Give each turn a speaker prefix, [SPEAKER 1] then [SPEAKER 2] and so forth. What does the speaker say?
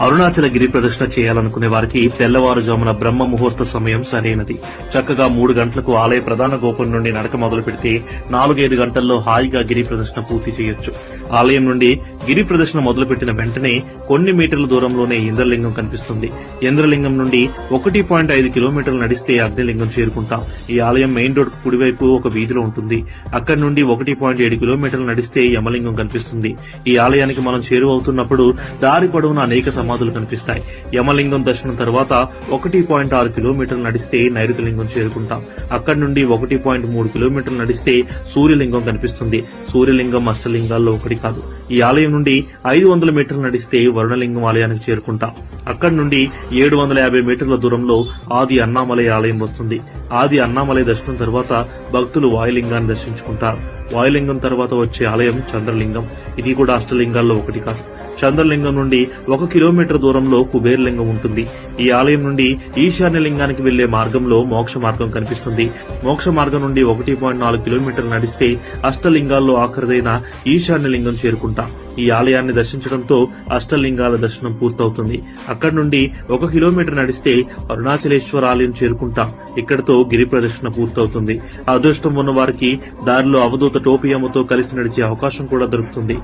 [SPEAKER 1] అరుణాచల గిరి ప్రదక్షిణ చేయాలనుకునే వారికి తెల్లవారుజామున బ్రహ్మ ముహూర్త సమయం సరైనది. చక్కగా మూడు గంటలకు ఆలయ ప్రధాన గోపురం నుండి నడక మొదలు పెడితే నాలుగైదు గంటల్లో హాయిగా గిరి ప్రదక్షిణ పూర్తి చేయొచ్చు. ఆలయం నుండి గిరి ప్రదక్షిణ మొదలుపెట్టిన వెంటనే కొన్ని మీటర్ల దూరంలోనే ఇంద్రలింగం కనిపిస్తుంది. ఇంద్రలింగం నుండి ఒకటి పాయింట్ ఐదు కిలోమీటర్లు నడిస్తే అగ్నిలింగం చేరుకుంటాం. ఈ ఆలయం మెయిన్ రోడ్ కుడివైపు ఒక వీధిలో ఉంటుంది. అక్కడి నుండి ఒకటి పాయింట్ ఏడు కిలోమీటర్లు నడిస్తే యమలింగం కనిపిస్తుంది. ఈ ఆలయానికి మనం చేరువవుతున్నప్పుడు దారి పొడవున అనేక సమాధులు కనిపిస్తాయి. యమలింగం దర్శనం తర్వాత ఒకటి పాయింట్ ఆరు కిలోమీటర్లు నడిస్తే నైరుతిలింగం చేరుకుంటాం. అక్కడి నుండి ఒకటి పాయింట్ మూడు కిలోమీటర్లు నడిస్తే సూర్యలింగం కనిపిస్తుంది. సూర్యలింగం అష్టలింగాల్లో ఒకటి కాదు. ఈ ఆలయం నుండి ఐదు వందల మీటర్లు నడిస్తే వరుణలింగం ఆలయానికి చేరుకుంటాం. అక్కడి నుండి ఏడు వందల యాభై మీటర్ల దూరంలో ఆది అన్నామలై ఆలయం వస్తుంది. ఆది అన్నామలై దర్శనం తర్వాత భక్తులు వాయులింగాన్ని దర్శించుకుంటారు. వాయులింగం తర్వాత వచ్చే ఆలయం చంద్రలింగం. ఇది కూడా అష్టలింగాల్లో ఒకటి కాదు. చంద్రలింగం నుండి ఒక కిలోమీటర్ దూరంలో కుబేర్లింగం ఉంటుంది. ఈ ఆలయం నుండి ఈశాన్య లింగానికి వెళ్ళే మార్గంలో మోక్ష మార్గం కనిపిస్తుంది. మోక్ష మార్గం నుండి ఒకటి పాయింట్ నాలుగు కిలోమీటర్లు నడిస్తే అష్టలింగాల్లో ఆఖరిదైన ఈశాన్య లింగం చేరుకుంటాం. ఈ ఆలయాన్ని దర్శించడంతో అష్టలింగాల దర్శనం పూర్తవుతుంది. అక్కడి నుండి ఒక కిలోమీటర్ నడిస్తే అరుణాచలేశ్వర ఆలయం చేరుకుంటాం. ఇక్కడతో గిరి ప్రదక్షిణ పూర్తవుతుంది. అదృష్టం ఉన్న వారికి దారిలో అవధూత టోపియమ్మతో కలిసి నడిచే అవకాశం కూడా దొరుకుతుంది.